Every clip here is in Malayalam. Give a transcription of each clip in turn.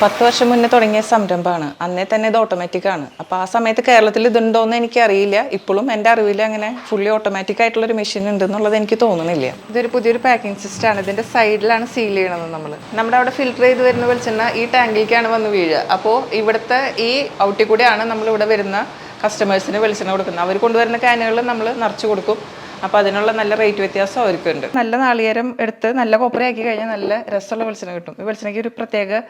പത്ത് വർഷം മുന്നേ തുടങ്ങിയ സംരംഭമാണ്. അന്നേ തന്നെ ഇത് ഓട്ടോമാറ്റിക് ആണ്. അപ്പോൾ ആ സമയത്ത് കേരളത്തിൽ ഇതുണ്ടോയെന്ന് എനിക്ക് അറിയില്ല ഇപ്പോഴും എന്റെ അറിവിൽ അങ്ങനെ ഫുള്ളി ഓട്ടോമാറ്റിക് ആയിട്ടുള്ള ഒരു മെഷീൻ ഉണ്ട് എന്നുള്ളത് എനിക്ക് തോന്നുന്നില്ല. ഇതൊരു പുതിയൊരു പാക്കിംഗ് സിസ്റ്റം ആണ്. ഇതിന്റെ സൈഡിലാണ് സീൽ ചെയ്യണത് നമ്മൾ നമ്മുടെ അവിടെ ഫിൽറ്റർ ചെയ്ത് വരുന്ന വെളിച്ചെണ്ണ ഈ ടാങ്കിലേക്കാണ് വന്ന് വീഴുക. അപ്പോൾ ഇവിടുത്തെ ഈ ഔട്ടിൽ കൂടെയാണ് നമ്മൾ ഇവിടെ വരുന്ന കസ്റ്റമേഴ്സിന് വെളിച്ചെണ്ണ കൊടുക്കുന്നത്. അവർ കൊണ്ടുവരുന്ന ക്യാനുകളിൽ നമ്മൾ നിറച്ച് കൊടുക്കും. അപ്പോൾ അതിനുള്ള നല്ല റേറ്റ് വ്യത്യാസം അവർക്കുണ്ട്. നല്ല നാളികേരം എടുത്ത് നല്ല കൊപ്രയാക്കി കഴിഞ്ഞാൽ നല്ല രസമുള്ള വെളിച്ചെണ്ണ കിട്ടും. ഈ വെളിച്ചെണ്ണയ്ക്ക് ഒരു പ്രത്യേക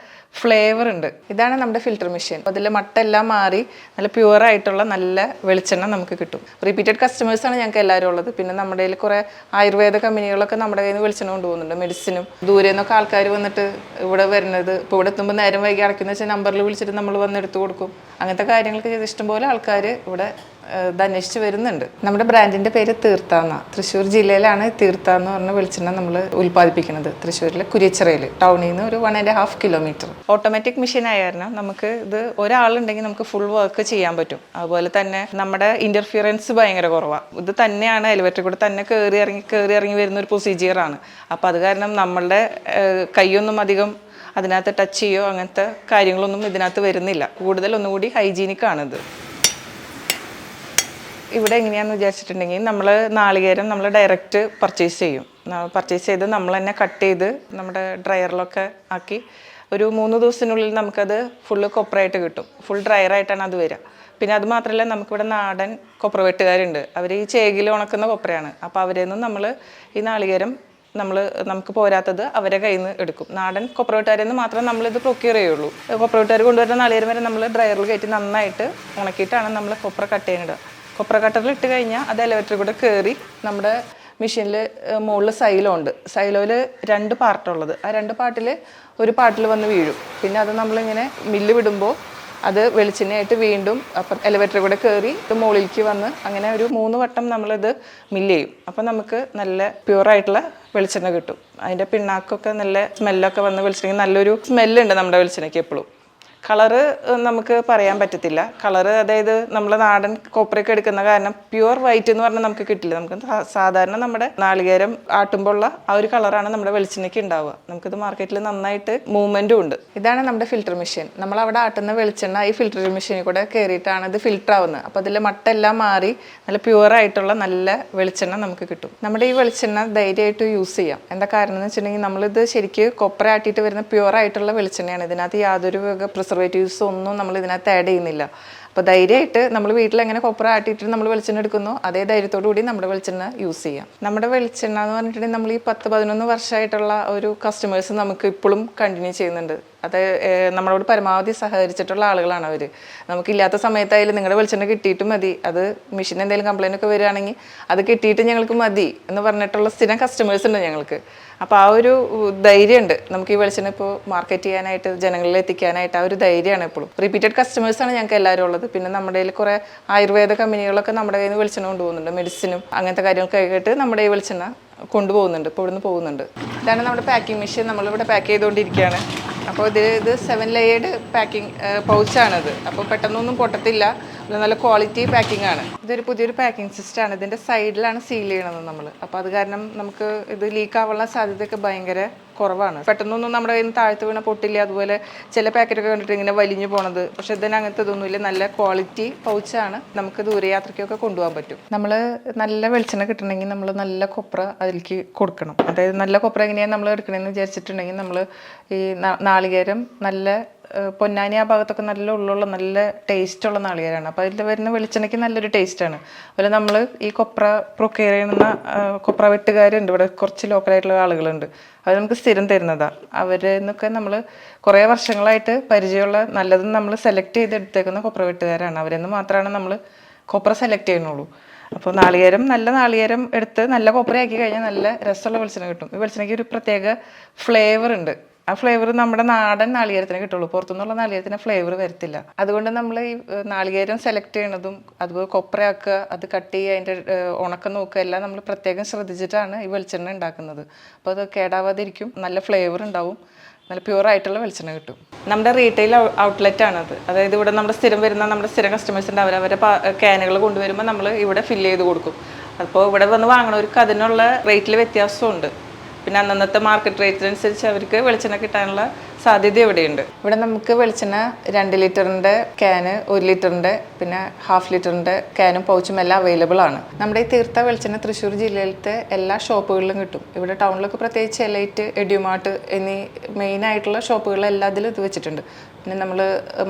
ഫ്ലേവർ ഉണ്ട്. ഇതാണ് നമ്മുടെ ഫിൽറ്റർ മെഷീൻ അതിൽ മട്ടെല്ലാം മാറി നല്ല പ്യുവർ ആയിട്ടുള്ള നല്ല വെളിച്ചെണ്ണ നമുക്ക് കിട്ടും. റിപ്പീറ്റഡ് കസ്റ്റമേഴ്സാണ് ഞങ്ങൾക്ക് എല്ലാവരും ഉള്ളത്. പിന്നെ നമ്മുടെ കയ്യിൽ കുറേ ആയുർവേദ കമ്പനികളൊക്കെ നമ്മുടെ കയ്യിൽ നിന്ന് വെളിച്ചെണ്ണ കൊണ്ടുപോകുന്നുണ്ട്. മെഡിസിനും ദൂരെ നിന്നൊക്കെ ആൾക്കാർ വന്നിട്ട് ഇവിടെ വരുന്നത്. ഇപ്പോൾ ഇവിടെ എത്തുമ്പോൾ നേരം വൈകി അടയ്ക്കുന്ന വെച്ചാൽ നമ്പറിൽ വിളിച്ചിട്ട് നമ്മൾ വന്ന് എടുത്തു കൊടുക്കും. അങ്ങനത്തെ കാര്യങ്ങളൊക്കെ ചെയ്ത് ഇഷ്ടംപോലെ ആൾക്കാർ ഇവിടെ അന്വേഷിച്ച് വരുന്നുണ്ട്. നമ്മുടെ ബ്രാൻഡിന്റെ പേര് തീർത്ഥാന്ന. തൃശ്ശൂർ ജില്ലയിലാണ് തീർത്ഥ എന്ന് പറഞ്ഞ വെളിച്ചെണ്ണ നമ്മൾ ഉൽപ്പാദിപ്പിക്കുന്നത്. തൃശ്ശൂരിലെ കുരിച്ചിറയിൽ ടൗണിൽ നിന്ന് ഒരു one and half kilometre automatic machine ആയ കാരണം നമുക്ക് ഇത് ഒരാളുണ്ടെങ്കിൽ നമുക്ക് ഫുൾ വർക്ക് ചെയ്യാൻ പറ്റും. അതുപോലെ തന്നെ നമ്മുടെ ഇന്റർഫിയറൻസ് ഭയങ്കര കുറവാണ് ഇത് തന്നെയാണ് എലിവേറ്റർ കൂടെ തന്നെ കയറി ഇറങ്ങി കയറി ഇറങ്ങി വരുന്ന ഒരു പ്രൊസീജിയറാണ് അപ്പോൾ അത് കാരണം നമ്മളുടെ കൈയൊന്നും അധികം അതിനകത്ത് ടച്ച് ചെയ്യോ അങ്ങനത്തെ കാര്യങ്ങളൊന്നും ഇതിനകത്ത് വരുന്നില്ല. കൂടുതൽ ഒന്നുകൂടി ഹൈജീനിക് ആണിത്. ഇവിടെ എങ്ങനെയാണെന്ന് വിചാരിച്ചിട്ടുണ്ടെങ്കിൽ നമ്മൾ നാളികേരം നമ്മൾ ഡയറക്റ്റ് പർച്ചേസ് ചെയ്യും. പർച്ചേസ് ചെയ്ത് നമ്മൾ തന്നെ കട്ട് ചെയ്ത് നമ്മുടെ ഡ്രയറിലൊക്കെ ആക്കി ഒരു മൂന്ന് ദിവസത്തിനുള്ളിൽ നമുക്കത് ഫുള്ള് കൊപ്രയായിട്ട് കിട്ടും. ഫുൾ ഡ്രയറായിട്ടാണ് അത് വരിക. പിന്നെ അത് മാത്രമല്ല നമുക്കിവിടെ നാടൻ കൊപ്ര വെട്ടുകാരുണ്ട്. അവർ ഈ ചേകിൽ ഉണക്കുന്ന കൊപ്രയാണ് അപ്പോൾ അവരിൽ നിന്നും നമ്മൾ ഈ നാളികേരം നമ്മൾ നമുക്ക് പോരാത്തത് അവരെ കയ്യിൽ നിന്ന് എടുക്കും. നാടൻ കൊപ്രവെട്ടുകാരിൽ നിന്ന് മാത്രമേ നമ്മളിത് പ്രൊക്യൂർ ചെയ്യുള്ളൂ. കൊപ്രവെട്ടുകാർ കൊണ്ടുവരുന്ന നാളികേരം വരെ നമ്മൾ ഡ്രയറിൽ കയറ്റി നന്നായിട്ട് ഉണക്കിയിട്ടാണ് നമ്മൾ കൊപ്ര കട്ട് ചെയ്യുന്നത് കൊപ്ര കട്ടറിൽ ഇട്ട് കഴിഞ്ഞാൽ അത് എലവേറ്ററിൽ കൂടെ കയറി നമ്മുടെ മെഷീനിൽ മുകളിൽ സൈലോ ഉണ്ട്. സൈലോയിൽ രണ്ട് പാർട്ടുള്ളത് ആ രണ്ട് പാർട്ടിൽ ഒരു പാർട്ടിൽ വന്ന് വീഴും. പിന്നെ അത് നമ്മളിങ്ങനെ മില്ല് വിടുമ്പോൾ അത് വെളിച്ചെണ്ണയായിട്ട് വീണ്ടും അപ്പം എലവേറ്ററിൽ കൂടെ കയറി മുകളിലേക്ക് വന്ന് അങ്ങനെ ഒരു മൂന്ന് വട്ടം നമ്മളിത് മില്ല് ചെയ്യും. അപ്പം നമുക്ക് നല്ല പ്യുവറായിട്ടുള്ള വെളിച്ചെണ്ണ കിട്ടും. അതിന്റെ പിണ്ണാക്കൊക്കെ നല്ല സ്മെല്ലൊക്കെ വന്ന് വെളിച്ചെണ്ണയ്ക്ക് നല്ലൊരു സ്മെല്ലുണ്ട് നമ്മുടെ വെളിച്ചെണ്ണയ്ക്ക് എപ്പോഴും കളറ് നമുക്ക് പറയാൻ പറ്റത്തില്ല. കളറ് അതായത് നമ്മൾ നാടൻ കോപ്പറയൊക്കെ എടുക്കുന്ന കാരണം പ്യുവർ വൈറ്റ് എന്ന് പറഞ്ഞാൽ നമുക്ക് കിട്ടില്ല. നമുക്ക് സാധാരണ നമ്മുടെ നാളികേരം ആട്ടുമ്പോൾ ഉള്ള ആ ഒരു കളറാണ് നമ്മുടെ വെളിച്ചെണ്ണയ്ക്ക് ഉണ്ടാവുക. നമുക്കിത് മാർക്കറ്റിൽ നന്നായിട്ട് മൂവ്മെന്റും ഉണ്ട്. ഇതാണ് നമ്മുടെ ഫിൽറ്റർ മെഷീൻ. നമ്മൾ അവിടെ ആട്ടുന്ന വെളിച്ചെണ്ണ ഈ ഫിൽറ്റർ മെഷീനിൽ കൂടെ കയറിയിട്ടാണ് ഇത് ഫിൽറ്റർ ആവുന്നത് അപ്പോൾ അതിൽ മട്ടെല്ലാം മാറി നല്ല പ്യുവർ ആയിട്ടുള്ള നല്ല വെളിച്ചെണ്ണ നമുക്ക് കിട്ടും. നമ്മുടെ ഈ വെളിച്ചെണ്ണ ധൈര്യമായിട്ട് യൂസ് ചെയ്യാം. എന്താ കാരണം എന്ന് വെച്ചിട്ടുണ്ടെങ്കിൽ നമ്മളിത് ശരിക്കും കൊപ്ര ആട്ടിയിട്ട് വരുന്ന പ്യുവർ ആയിട്ടുള്ള വെളിച്ചെണ്ണയാണ്. ഇതിനകത്ത് യാതൊരു പ്രിസർവേറ്റീവ്സ് ഒന്നും നമ്മൾ ഇതിനകത്ത് ആഡ് ചെയ്യുന്നില്ല. അപ്പോൾ ധൈര്യമായിട്ട് നമ്മൾ വീട്ടിൽ എങ്ങനെ കൊപ്ര ആട്ടിയിട്ട് നമ്മൾ വെളിച്ചെണ്ണ എടുക്കുന്നു അതേ ധൈര്യത്തോടു കൂടി നമ്മുടെ വെളിച്ചെണ്ണ യൂസ് ചെയ്യാം. നമ്മുടെ വെളിച്ചെണ്ണ എന്ന് പറഞ്ഞിട്ടുണ്ടെങ്കിൽ നമ്മൾ ഈ പത്ത് പതിനൊന്ന് വർഷമായിട്ടുള്ള ഒരു കസ്റ്റമേഴ്സ് നമുക്ക് ഇപ്പോഴും കണ്ടിന്യൂ ചെയ്യുന്നുണ്ട്. അത് നമ്മളോട് പരമാവധി സഹകരിച്ചിട്ടുള്ള ആളുകളാണ് അവർ നമുക്കില്ലാത്ത സമയത്തായാലും നിങ്ങളുടെ വെളിച്ചെണ്ണ കിട്ടിയിട്ട് മതി. അത് മെഷീൻ എന്തെങ്കിലും കംപ്ലൈന്റ് ഒക്കെ വരികയാണെങ്കിൽ അത് കിട്ടിയിട്ട് ഞങ്ങൾക്ക് മതി എന്ന് പറഞ്ഞിട്ടുള്ള സ്ഥിരം കസ്റ്റമേഴ്സ് ഉണ്ട് ഞങ്ങൾക്ക്. അപ്പോൾ ആ ഒരു ധൈര്യമുണ്ട്. നമുക്ക് ഈ വെളിച്ചെണ്ണ ഇപ്പോൾ മാർക്കറ്റ് ചെയ്യാനായിട്ട് ജനങ്ങളിൽ എത്തിക്കാനായിട്ട് ആ ഒരു ധൈര്യമാണ് എപ്പോഴും റിപ്പീറ്റഡ് കസ്റ്റമേഴ്സാണ് ഞങ്ങൾക്ക് എല്ലാവരും ഉള്ളത്. പിന്നെ നമ്മുടെ കയ്യിൽ കുറേ ആയുർവേദ കമ്പനികളൊക്കെ നമ്മുടെ കയ്യിൽ നിന്ന് വെളിച്ചെണ്ണ കൊണ്ടുപോകുന്നുണ്ട്. മെഡിസിനും അങ്ങനത്തെ കാര്യങ്ങളൊക്കെ ആയിട്ട് നമ്മുടെ ഈ വെളിച്ചെണ്ണ കൊണ്ടുപോകുന്നുണ്ട്. ഇപ്പോൾ ഇവിടുന്ന് പോകുന്നുണ്ട്. ഇതാണ് നമ്മുടെ പാക്കിംഗ് മെഷീൻ നമ്മളിവിടെ പാക്ക് ചെയ്തുകൊണ്ടിരിക്കുകയാണ്. അപ്പോൾ ഇത് ഇത് സെവൻ ലെയേർഡ് പാക്കിംഗ് പൗച്ചാണിത് അപ്പോൾ പെട്ടെന്നൊന്നും പൊട്ടത്തില്ല. നല്ല ക്വാളിറ്റി പാക്കിംഗ് ആണ്. ഇതൊരു പുതിയൊരു പാക്കിംഗ് സിസ്റ്റമാണ് ഇതിന്റെ സൈഡിലാണ് സീൽ ചെയ്യണത് നമ്മൾ അപ്പോൾ അത് കാരണം നമുക്ക് ഇത് ലീക്ക് ആവാനുള്ള സാധ്യതയൊക്കെ ഭയങ്കര കുറവാണ്. പെട്ടെന്നൊന്നും നമ്മുടെ കയ്യിൽ നിന്ന് താഴ്ത്ത് വീണ പൊട്ടില്ല. അതുപോലെ ചില പാക്കറ്റൊക്കെ കണ്ടിട്ട് ഇങ്ങനെ വലിഞ്ഞു പോണത്. പക്ഷെ ഇതിന് അങ്ങനത്തെ ഇതൊന്നുമില്ല നല്ല ക്വാളിറ്റി പൗച്ചാണ് നമുക്ക് ദൂരയാത്രയ്ക്കൊക്കെ കൊണ്ടുപോകാൻ പറ്റും. നമ്മൾ നല്ല വെളിച്ചെണ്ണ കിട്ടണമെങ്കിൽ നമ്മൾ നല്ല കൊപ്ര അതിലേക്ക് കൊടുക്കണം. അതായത് നല്ല കൊപ്ര എങ്ങനെയാണ് നമ്മൾ എടുക്കണമെന്ന് വിചാരിച്ചിട്ടുണ്ടെങ്കിൽ നമ്മൾ ഈ നാളികേരം നല്ല പൊന്നാനി ആ ഭാഗത്തൊക്കെ നല്ല ഉള്ളുള്ള നല്ല ടേസ്റ്റ് ഉള്ള നാളികേരമാണ് അപ്പോൾ അതിൽ വരുന്ന വെളിച്ചെണ്ണയ്ക്ക് നല്ലൊരു ടേസ്റ്റാണ് അതുപോലെ നമ്മൾ ഈ കൊപ്ര പ്രൊക്കെയർ ചെയ്യുന്ന കൊപ്ര വെട്ടുകാരുണ്ട്. ഇവിടെ കുറച്ച് ലോക്കലായിട്ടുള്ള ആളുകളുണ്ട്. അവർ നമുക്ക് സ്ഥിരം തരുന്നതാണ് അവരിൽ നിന്നൊക്കെ നമ്മൾ കുറേ വർഷങ്ങളായിട്ട് പരിചയമുള്ള നല്ലത് നമ്മൾ സെലക്ട് ചെയ്തെടുത്തേക്കുന്ന കൊപ്ര വെട്ടുകാരാണ്. അവരിൽ നിന്ന് മാത്രമാണ് നമ്മൾ കൊപ്ര സെലക്ട് ചെയ്യുന്നുള്ളൂ. അപ്പോൾ നാളികേരം നല്ല നാളികേരം എടുത്ത് നല്ല കൊപ്രയാക്കി കഴിഞ്ഞാൽ നല്ല രസമുള്ള വെളിച്ചെണ്ണ കിട്ടും. ഈ വെളിച്ചെണ്ണയ്ക്ക് ഒരു പ്രത്യേക ഫ്ലേവർ ഉണ്ട്. ആ ഫ്ലേവർ നമ്മുടെ നാടൻ നാളികേരത്തിന് കിട്ടുള്ളൂ. പുറത്തുനിന്നുള്ള നാളികേരത്തിന് ഫ്ലേവർ വരത്തില്ല. അതുകൊണ്ട് നമ്മൾ ഈ നാളികേരം സെലക്ട് ചെയ്യണതും അതുപോലെ കൊപ്രയാക്കുക അത് കട്ട് ചെയ്യുക അതിന്റെ ഉണക്കം നോക്കുക എല്ലാം നമ്മൾ പ്രത്യേകം ശ്രദ്ധിച്ചിട്ടാണ് ഈ വെളിച്ചെണ്ണ ഉണ്ടാക്കുന്നത്. അപ്പോൾ അത് കേടാവാതിരിക്കും. നല്ല ഫ്ലേവർ ഉണ്ടാവും. നല്ല പ്യൂർ ആയിട്ടുള്ള വെളിച്ചെണ്ണ കിട്ടും. നമ്മുടെ റീറ്റെയിൽ ഔട്ട്ലെറ്റ് ആണത്. അതായത് ഇവിടെ നമ്മുടെ സ്ഥിരം വരുന്ന നമ്മുടെ സ്ഥിരം കസ്റ്റമേഴ്സ് ഉണ്ട് അവരവരെ ക്യാനുകൾ കൊണ്ടുവരുമ്പോൾ നമ്മൾ ഇവിടെ ഫില്ല് ചെയ്ത് കൊടുക്കും. അപ്പോൾ ഇവിടെ വന്ന് വാങ്ങണവർക്ക് അതിനുള്ള റേറ്റിൽ വ്യത്യാസമുണ്ട്. പിന്നെ അന്നന്നത്തെ മാർക്കറ്റ് റേറ്റിനനുസരിച്ച് അവർക്ക് വെളിച്ചെണ്ണ കിട്ടാനുള്ള സാധ്യത ഇവിടെയുണ്ട്. ഇവിടെ നമുക്ക് വെളിച്ചെണ്ണ രണ്ട് ലിറ്ററിന്റെ ക്യാന് ഒരു ലിറ്ററിന്റെ പിന്നെ ഹാഫ് ലിറ്ററിന്റെ ക്യാനും പൗച്ചും എല്ലാം അവൈലബിൾ ആണ്. നമ്മുടെ ഈ തീർത്ത വെളിച്ചെണ്ണ തൃശ്ശൂർ ജില്ലയിലത്തെ എല്ലാ ഷോപ്പുകളിലും കിട്ടും. ഇവിടെ ടൗണിലൊക്കെ പ്രത്യേകിച്ച് എലൈറ്റ് എഡ്യൂമാർട്ട് എന്നീ മെയിൻ ആയിട്ടുള്ള ഷോപ്പുകളിൽ എല്ലാത്തിലും ഇത് വെച്ചിട്ടുണ്ട്. പിന്നെ നമ്മൾ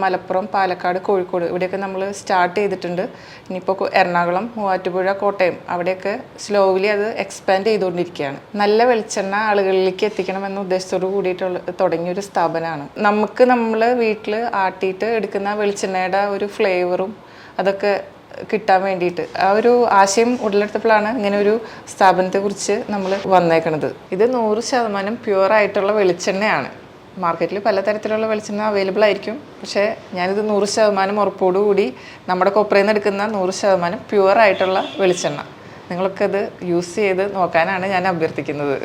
മലപ്പുറം പാലക്കാട് കോഴിക്കോട് ഇവിടെയൊക്കെ നമ്മൾ സ്റ്റാർട്ട് ചെയ്തിട്ടുണ്ട്. ഇനിയിപ്പോൾ എറണാകുളം മൂവാറ്റുപുഴ കോട്ടയം അവിടെയൊക്കെ സ്ലോലി അത് എക്സ്പാൻഡ് ചെയ്തുകൊണ്ടിരിക്കുകയാണ്. നല്ല വെളിച്ചെണ്ണ ആളുകളിലേക്ക് എത്തിക്കണമെന്ന ഉദ്ദേശത്തോട് കൂടിയിട്ടുള്ള തുടങ്ങിയ ഒരു സ്ഥാപനമാണ്. നമുക്ക് നമ്മൾ വീട്ടിൽ ആട്ടിയിട്ട് എടുക്കുന്ന വെളിച്ചെണ്ണയുടെ ഒരു ഫ്ലേവറും അതൊക്കെ കിട്ടാൻ വേണ്ടിയിട്ട് ആ ഒരു ആശയം ഉടലെടുത്തപ്പോഴാണ് ഇങ്ങനെ ഒരു സ്ഥാപനത്തെക്കുറിച്ച് നമ്മൾ വന്നേക്കണത്. ഇത് നൂറ് ശതമാനം പ്യുവർ ആയിട്ടുള്ള വെളിച്ചെണ്ണയാണ്. മാർക്കറ്റിൽ പലതരത്തിലുള്ള വെളിച്ചെണ്ണ അവൈലബിൾ ആയിരിക്കും. പക്ഷേ ഞാനിത് നൂറ് ശതമാനം ഉറപ്പോടുകൂടി നമ്മുടെ കൊപ്രയിൽ നിന്ന് എടുക്കുന്ന നൂറ് ശതമാനം പ്യുവർ ആയിട്ടുള്ള വെളിച്ചെണ്ണ. നിങ്ങളൊക്കെ അത് യൂസ് ചെയ്ത് നോക്കാനാണ് ഞാൻ അഭ്യർത്ഥിക്കുന്നത്.